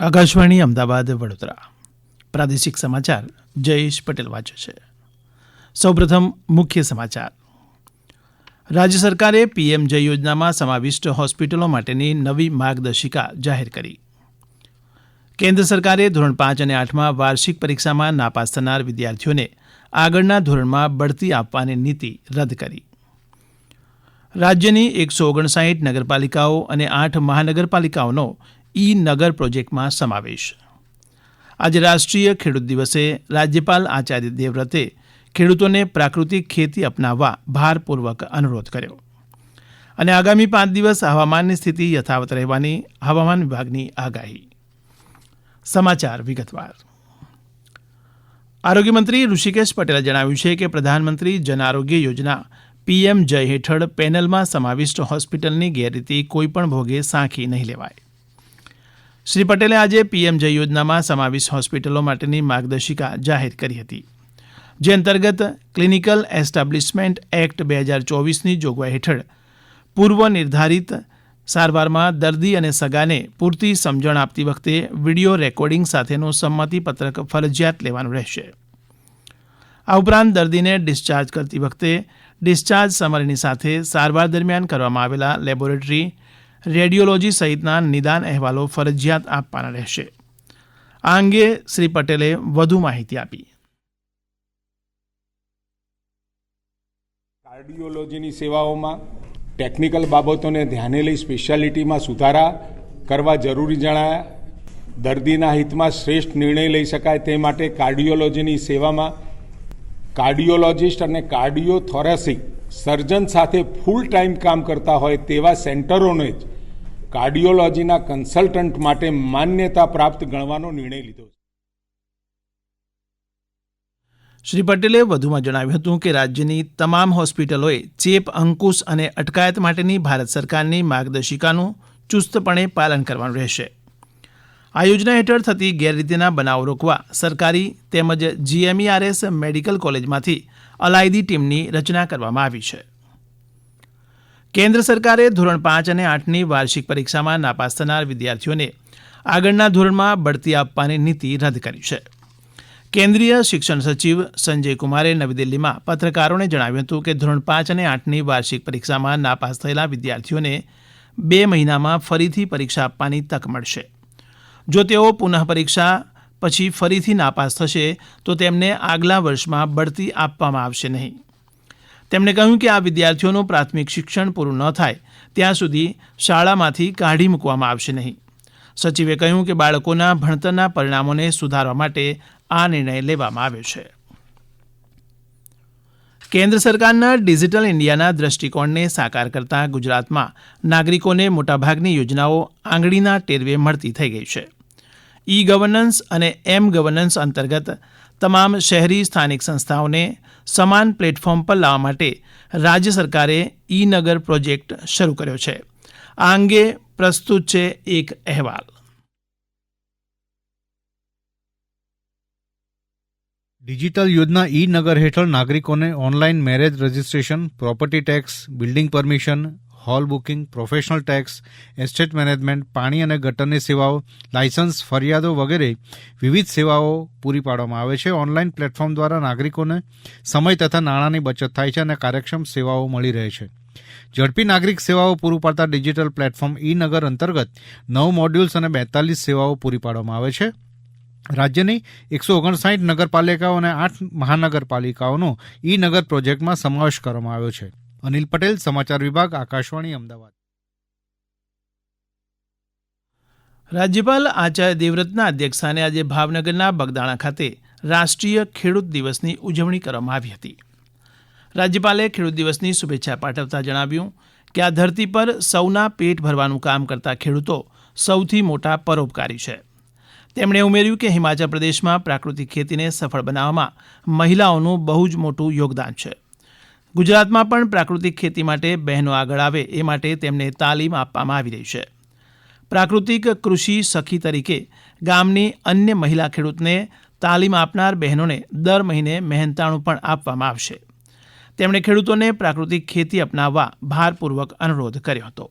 આકાશવાણી અમદાવાદ વડોદરા. પ્રાદેશિક સમાચાર જયેશ પટેલ વાંચે છે. સૌપ્રથમ મુખ્ય સમાચાર. રાજ્ય સરકારે પીએમ જય યોજનામાં સમાવિષ્ટ હોસ્પિટલો માટેની નવી માર્ગદર્શિકા જાહેર કરી. કેન્દ્ર સરકારે ધોરણ પાંચ અને આઠમાં વાર્ષિક પરીક્ષામાં નાપાસ થનાર વિદ્યાર્થીઓને આગળના ધોરણમાં બઢતી આપવાની નીતિ રદ કરી. રાજ્યની એકસો ઓગણસાઠ નગરપાલિકાઓ અને આઠ મહાનગરપાલિકાઓનો ઈ નગર પ્રોજેક્ટમાં સમાવેશ. આજે રાષ્ટ્રીય ખેડૂત દિવસે રાજ્યપાલ આચાર્ય દેવવ્રતે ખેડૂતોને પ્રાકૃતિક ખેતી અપનાવવા ભારપૂર્વક અનુરોધ કર્યો. અને આગામી પાંચ દિવસ હવામાનની સ્થિતિ યથાવત રહેવાની હવામાન વિભાગની આગાહી. સમાચાર વિગતવાર. આરોગ્ય મંત્રી ઋષિકેશ પટેલે જણાવ્યું છે કે પ્રધાનમંત્રી જન આરોગ્ય યોજના પીએમ જય હેઠળ પેનલમાં સમાવિષ્ટ હોસ્પિટલની ગેરરીતિ કોઈપણ ભોગે સાંખી નહીં લેવાય. શ્રી પટેલે આજે પીએમ જય યોજનામાં સમાવિષ્ટ હોસ્પિટલો માટેની માર્ગદર્શિકા જાહેર કરી હતી. જે અંતર્ગત ક્લિનિકલ એસ્ટાબ્લિશમેન્ટ એક્ટ બે હજાર ચોવીસની જોગવાઈ હેઠળ પૂર્વ નિર્ધારિત સારવારમાં દર્દી અને સગાને પૂરતી સમજણ આપતી વખતે વીડિયો રેકોર્ડિંગ સાથેનો સંમતિપત્રક ફરજિયાત લેવાનું રહેશે. આ ઉપરાંત દર્દીને ડિસ્ચાર્જ કરતી વખતે ડિસ્ચાર્જ સમરીની સાથે સારવાર દરમિયાન કરવામાં આવેલા લેબોરેટરી રેડિયોલોજી સહિતના નિદાન અહેવાલો ફરજિયાત આપવાના રહેશે. આ અંગે શ્રી પટેલે વધુ માહિતી આપી. કાર્ડિયોલોજીની સેવાઓમાં ટેકનિકલ બાબતોને ધ્યાને લઈ સ્પેશિયાલિટીમાં સુધારા કરવા જરૂરી જણાયા. દર્દીના હિતમાં શ્રેષ્ઠ નિર્ણય લઈ શકાય તે માટે કાર્ડિયોલોજીની સેવામાં કાર્ડિયોલોજિસ્ટ અને કાર્ડિયોથોરેસિક સર્જન સાથે ફૂલ ટાઈમ કામ કરતા હોય તેવા સેન્ટરોને જ કાર્ડિયોલોજીના કન્સલ્ટન્ટ માટે માન્યતા પ્રાપ્ત ગણવાનો નિર્ણય લીધો છે. શ્રી પટેલે વધુમાં જણાવ્યું હતું કે રાજ્યની તમામ હોસ્પિટલોએ ચેપ, અંકુશ અને અટકાયત માટેની ભારત સરકારની માર્ગદર્શિકાનું ચુસ્તપણે પાલન કરવાનું રહેશે. આ યોજના હેઠળ થતી ગેરરીતિના બનાવ રોકવા સરકારી તેમજ જીએમઈઆરએસ મેડિકલ કોલેજમાંથી અલાયદી ટીમની રચના કરવામાં આવી છે. કેન્દ્ર સરકારે ધોરણ પાંચ અને આઠની વાર્ષિક પરીક્ષામાં નાપાસ થનાર વિદ્યાર્થીઓને આગળના ધોરણમાં બઢતી આપવાની નીતિ રદ કરી છે. કેન્દ્રીય શિક્ષણ સચિવ સંજય કુમારે નવી દિલ્હીમાં પત્રકારોને જણાવ્યું હતું કે ધોરણ પાંચ અને આઠની વાર્ષિક પરીક્ષામાં નાપાસ થયેલા વિદ્યાર્થીઓને બે મહિનામાં ફરીથી પરીક્ષા આપવાની તક મળશે. જો તેઓ પુનઃ પરીક્ષા પછી ફરીથી નાપાસ થશે, તો તેમને આગલા વર્ષમાં બઢતી આપવામાં આવશે નહીં. તેમણે કહ્યું કે આ વિદ્યાર્થીઓનું પ્રાથમિક શિક્ષણ પૂરું ન થાય, ત્યાં સુધી શાળામાંથી કાઢી મૂકવામાં આવશે નહીં. સચિવે કહ્યું કે બાળકોના ભણતરના પરિણામોને સુધારવા માટે આ નિર્ણય લેવામાં આવ્યો છે. કેન્દ્ર સરકારના ડિજિટલ ઇન્ડિયાના દ્રષ્ટિકોણને સાકાર કરતા ગુજરાતમાં નાગરિકોને મોટાભાગની યોજનાઓ આંગળીના ટેરવે મળતી થઈ ગઈ છે. ઈ ગવર્નન્સ અને એમ ગવર્નન્સ અંતર્ગત તમામ શહેરી સ્થાનિક સંસ્થાઓને સમાન પ્લેટફોર્મ પર લાવવા માટે રાજ્ય સરકારે ઈ નગર પ્રોજેક્ટ શરૂ કર્યો છે. આ અંગે પ્રસ્તુત છે એક અહેવાલ. ડિજિટલ યોજના ઈ નગર હેઠળ નાગરિકોને online marriage registration, property tax, building permission hall booking, professional tax, estate management, પાણી અને ગટરની સેવાઓ લાયસન્સ ફરિયાદો વગેરે વિવિધ સેવાઓ પૂરી પાડવામાં આવે છે. ઓનલાઈન પ્લેટફોર્મ દ્વારા નાગરિકોને સમય તથા નાણાંની બચત થાય છે અને કાર્યક્ષમ સેવાઓ મળી રહે છે. ઝડપી નાગરિક સેવાઓ પૂરું પાડતા ડિજિટલ પ્લેટફોર્મ ઈ નગર અંતર્ગત નવ મોડ્યુલ્સ અને બેતાલીસ સેવાઓ પૂરી પાડવામાં આવે છે. રાજ્યની એકસો ઓગણસાઠ નગરપાલિકાઓ અને આઠ મહાનગરપાલિકાઓનો ઈ નગર પ્રોજેક્ટમાં સમાવેશ કરવામાં આવ્યો છે. અનિલ પટેલ, સમાચાર વિભાગ, આકાશવાણી, અમદાવાદ. રાજ્યપાલ આચાર્ય દેવવ્રતના અધ્યક્ષસ્થાને આજે ભાવનગરના બગદાણા ખાતે રાષ્ટ્રીય ખેડૂત દિવસની ઉજવણી કરવામાં આવી હતી. રાજ્યપાલે ખેડૂત દિવસની શુભેચ્છા પાઠવતા જણાવ્યું કે આ ધરતી પર સૌના પેટ ભરવાનું કામ કરતા ખેડૂતો સૌથી મોટા પરોપકારી છે. તેમણે ઉમેર્યું કે હિમાચલ પ્રદેશમાં પ્રાકૃતિક ખેતીને સફળ બનાવવામાં મહિલાઓનું બહુ જ મોટું યોગદાન છે. ગુજરાતમાં પણ પ્રાકૃતિક ખેતી માટે બહેનો આગળ આવે એ માટે તેમને તાલીમ આપવામાં આવી રહી છે. પ્રાકૃતિક કૃષિ સખી તરીકે ગામની અન્ય મહિલા ખેડૂતને તાલીમ આપનાર બહેનોને દર મહિને મહેનતાણું પણ આપવામાં આવશે. તેમણે ખેડૂતોને પ્રાકૃતિક ખેતી અપનાવવા ભારપૂર્વક અનુરોધ કર્યો હતો.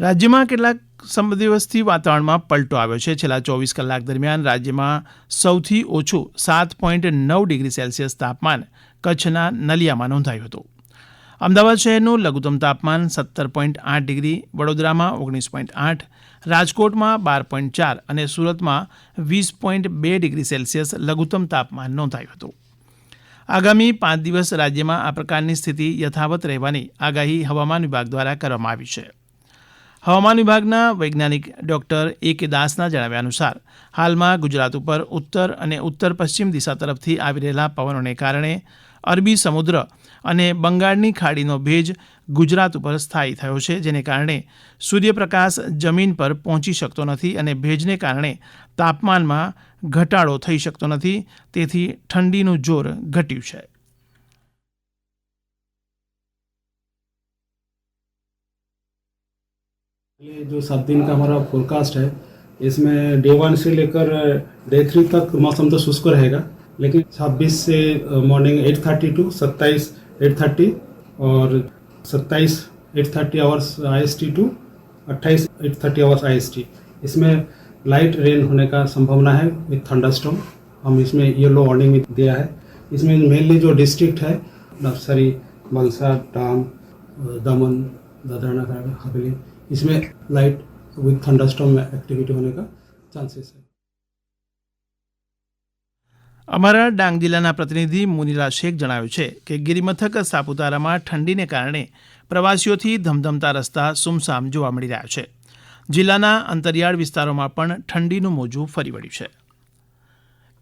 રાજ્યમાં કેટલાક દિવસથી વાતાવરણમાં પલટો આવ્યો છે. છેલ્લા ચોવીસ કલાક દરમિયાન રાજ્યમાં સૌથી ઓછું સાત પોઈન્ટ નવ ડિગ્રી સેલ્સિયસ તાપમાન કચ્છના નલિયામાં નોંધાયું હતું. અમદાવાદ શહેરનું લઘુત્તમ તાપમાન સત્તર પોઈન્ટ આઠ ડિગ્રી, વડોદરામાં ઓગણીસ પોઈન્ટ આઠ, રાજકોટમાં બાર પોઈન્ટ ચાર અને સુરતમાં વીસ પોઈન્ટ બે ડિગ્રી સેલ્સિયસ લઘુત્તમ તાપમાન નોંધાયું હતું. આગામી પાંચ દિવસ રાજ્યમાં આ પ્રકારની સ્થિતિ યથાવત રહેવાની આગાહી હવામાન વિભાગ દ્વારા કરવામાં આવી છે. હવામાન વિભાગના વૈજ્ઞાનિક ડોક્ટર એ કે દાસના જણાવ્યા અનુસાર, હાલમાં ગુજરાત ઉપર ઉત્તર અને ઉત્તર પશ્ચિમ દિશા તરફથી આવી રહેલા પવનોને કારણે અરબી સમુદ્ર અને બંગાળની ખાડીનો ભેજ ગુજરાત ઉપર સ્થાયી થયો છે, જેને કારણે સૂર્યપ્રકાશ જમીન પર પહોંચી શકતો નથી અને ભેજને કારણે તાપમાનમાં ઘટાડો થઈ શકતો નથી, તેથી ઠંડીનું જોર ઘટ્યું છે. ये जो सात दिन का हमारा फोरकास्ट है, इसमें डे वन से लेकर डे थ्री तक मौसम तो शुष्क रहेगा, लेकिन 26 से मॉर्निंग 8:30 टू 27 8:30 और 27 8:30 आवर्स आई एस टी टू 28 8:30 आवर्स आई एस टी इसमें लाइट रेन होने का संभावना है विथ थंडरस्टॉर्म हम इसमें येलो वार्निंग भी दिया है। इसमें मेनली जो डिस्ट्रिक्ट है नवसारी वलसाड डाम दमन दादरा नगर हवेली इसमें लाइट विथ थंडरस्टॉर्म एक्टिविटी होने का चांसेस है અમારા ડાંગ જિલ્લાના પ્રતિનિધિ મુનિરા શેખ જણાવ્યું છે કે ગિરિમથક સાપુતારામાં ઠંડીને કારણે પ્રવાસીઓથી ધમધમતા રસ્તા સુમસામ જોવા મળી રહ્યા છે જિલ્લાના અંતરિયાળ વિસ્તારોમાં પણ ઠંડીનું મોજું ફરી વળ્યું છે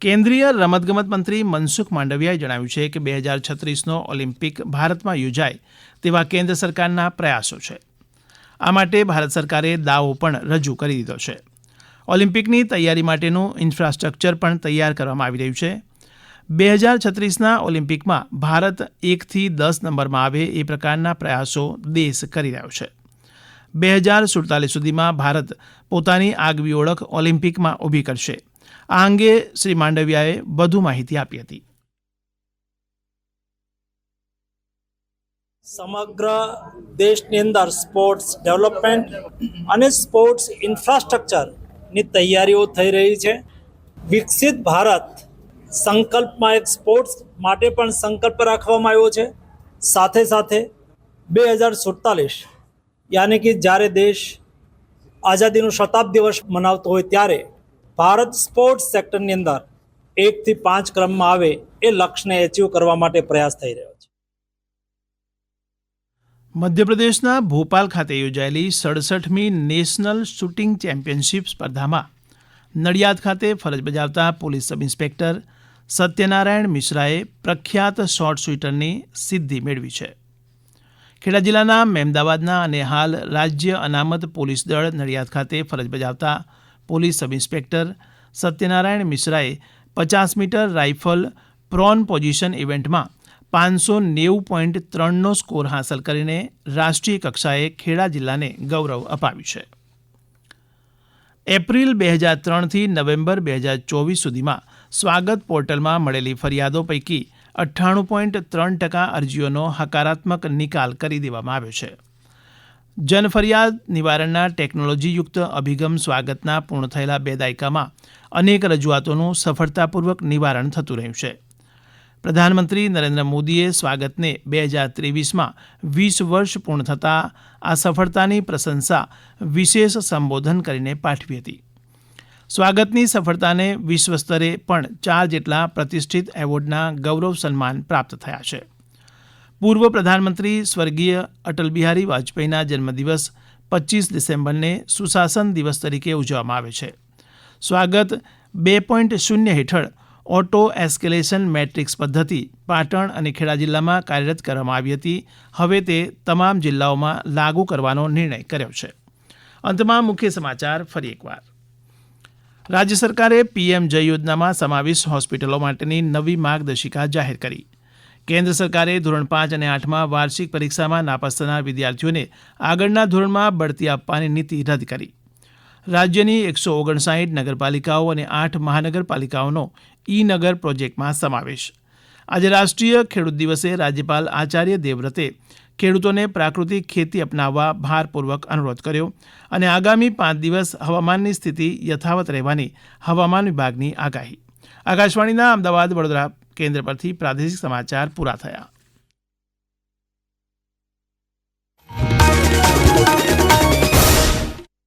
કેન્દ્રીય રમતગમત મંત્રી મનસુખ માંડવિયાએ જણાવ્યું છે કે બે હજાર છત્રીસનો ઓલિમ્પિક ભારતમાં યોજાય તેવા કેન્દ્ર સરકારના પ્રયાસો છે આ માટે ભારત સરકારે દાવો પણ રજૂ કરી દીધો છે. ઓલિમ્પિકની તૈયારી માટેનું ઇન્ફ્રાસ્ટ્રક્ચર પણ તૈયાર કરવામાં આવી રહ્યું છે. બે હજાર છત્રીસના ઓલિમ્પિકમાં ભારત એકથી દસ નંબરમાં આવે એ પ્રકારના પ્રયાસો દેશ કરી રહ્યો છે. બે હજાર સુડતાલીસ સુધીમાં ભારત પોતાની આગવી ઓળખ ઓલિમ્પિકમાં ઊભી કરશે. આ અંગે શ્રી માંડવિયાએ વધુ માહિતી આપી હતી. સમગ્ર દેશની અંદર સ્પોર્ટ્સ ડેવલપમેન્ટ અને સ્પોર્ટ્સ ઇન્ફ્રાસ્ટ્રક્ચરની તૈયારીઓ થઈ રહી છે. વિકસિત ભારત સંકલ્પમાં એક સ્પોર્ટ્સ માટે પણ સંકલ્પ રાખવામાં આવ્યો છે. સાથે સાથે બે હજાર સુડતાલીસ યાની કે જ્યારે દેશ આઝાદીનો શતાબ્દી વર્ષ મનાવતો હોય ત્યારે ભારત સ્પોર્ટ્સ સેક્ટરની અંદર એકથી પાંચ ક્રમમાં આવે એ લક્ષ્યને એચીવ કરવા માટે પ્રયાસ થઈ રહ્યો મધ્યપ્રદેશના ભોપાલ ખાતે યોજાયેલી સડસઠમી નેશનલ શૂટિંગ ચેમ્પિયનશિપ સ્પર્ધામાં નડિયાદ ખાતે ફરજ બજાવતા પોલીસ સબ ઇન્સ્પેક્ટર સત્યનારાયણ મિશ્રાએ પ્રખ્યાત શોર્ટ શૂટરની સિદ્ધિ મેળવી છે. ખેડા જિલ્લાના મહેમદાવાદના અને હાલ રાજ્ય અનામત પોલીસ દળ નડિયાદ ખાતે ફરજ બજાવતા પોલીસ સબ ઇન્સ્પેક્ટર સત્યનારાયણ મિશ્રાએ પચાસ મીટર રાઇફલ પ્રોન પોઝિશન ઇવેન્ટમાં પાંચસો નેવું પોઈન્ટ ત્રણનો સ્કોર હાંસલ કરીને રાષ્ટ્રીય કક્ષાએ ખેડા જિલ્લાને ગૌરવ અપાવ્યું છે. એપ્રિલ બે હજાર ત્રણથી નવેમ્બર બે હજાર ચોવીસ સુધીમાં સ્વાગત પોર્ટલમાં મળેલી ફરિયાદો પૈકી અઠ્ઠાણું પોઈન્ટ ત્રણ ટકા અરજીઓનો હકારાત્મક નિકાલ કરી દેવામાં આવ્યો છે. જનફરિયાદ નિવારણના ટેકનોલોજીયુક્ત અભિગમ સ્વાગતના પૂર્ણ થયેલા બે દાયકામાં અનેક રજૂઆતોનું સફળતાપૂર્વક નિવારણ થતું રહ્યું છે. પ્રધાનમંત્રી નરેન્દ્ર મોદીએ સ્વાગતને બે હજાર ત્રેવીસમાં વીસ વર્ષ પૂર્ણ થતાં આ સફળતાની પ્રશંસા વિશેષ સંબોધન કરીને પાઠવી હતી. સ્વાગતની સફળતાને વિશ્વ સ્તરે પણ ચાર જેટલા પ્રતિષ્ઠિત એવોર્ડના ગૌરવ સન્માન પ્રાપ્ત થયા છે. પૂર્વ પ્રધાનમંત્રી સ્વર્ગીય અટલ બિહારી વાજપેયીના જન્મદિવસ પચીસ ડિસેમ્બરને સુશાસન દિવસ તરીકે ઉજવવામાં આવે છે. સ્વાગત બે પોઈન્ટ શૂન્ય હેઠળ ઓટો એસ્કેલેશન મેટ્રિક્સ પદ્ધતિ પાટણ અને ખેડા જિલ્લામાં કાર્યરત કરવામાં આવી હતી. હવે તે તમામ જિલ્લાઓમાં લાગુ કરવાનો નિર્ણય કર્યો છે. અંતમાં મુખ્ય સમાચાર ફરી એકવાર. રાજ્ય સરકારે પીએમ જય યોજનામાં સમાવિષ્ટ હોસ્પિટલો માટેની નવી માર્ગદર્શિકા જાહેર કરી. કેન્દ્ર સરકારે ધોરણ પાંચ અને આઠમાં વાર્ષિક પરીક્ષામાં નાપાસ થનાર વિદ્યાર્થીઓને આગળના ધોરણમાં બઢતી આપવાની નીતિ રદ કરી. રાજ્યની એકસો ઓગણસાઠ નગરપાલિકાઓ અને આઠ મહાનગરપાલિકાઓનો ઈ નગર પ્રોજેક્ટમાં સમાવેશ. આજે રાષ્ટ્રીય ખેડૂત દિવસે રાજ્યપાલ આચાર્ય દેવવ્રતે ખેડૂતોને પ્રાકૃતિક ખેતી અપનાવવા ભારપૂર્વક અનુરોધ કર્યો અને આગામી પાંચ દિવસ હવામાનની સ્થિતિ યથાવત રહેવાની હવામાન વિભાગની આગાહી. આકાશવાણીના અમદાવાદ વડોદરા કેન્દ્ર પરથી પ્રાદેશિક સમાચાર પૂરા થયા.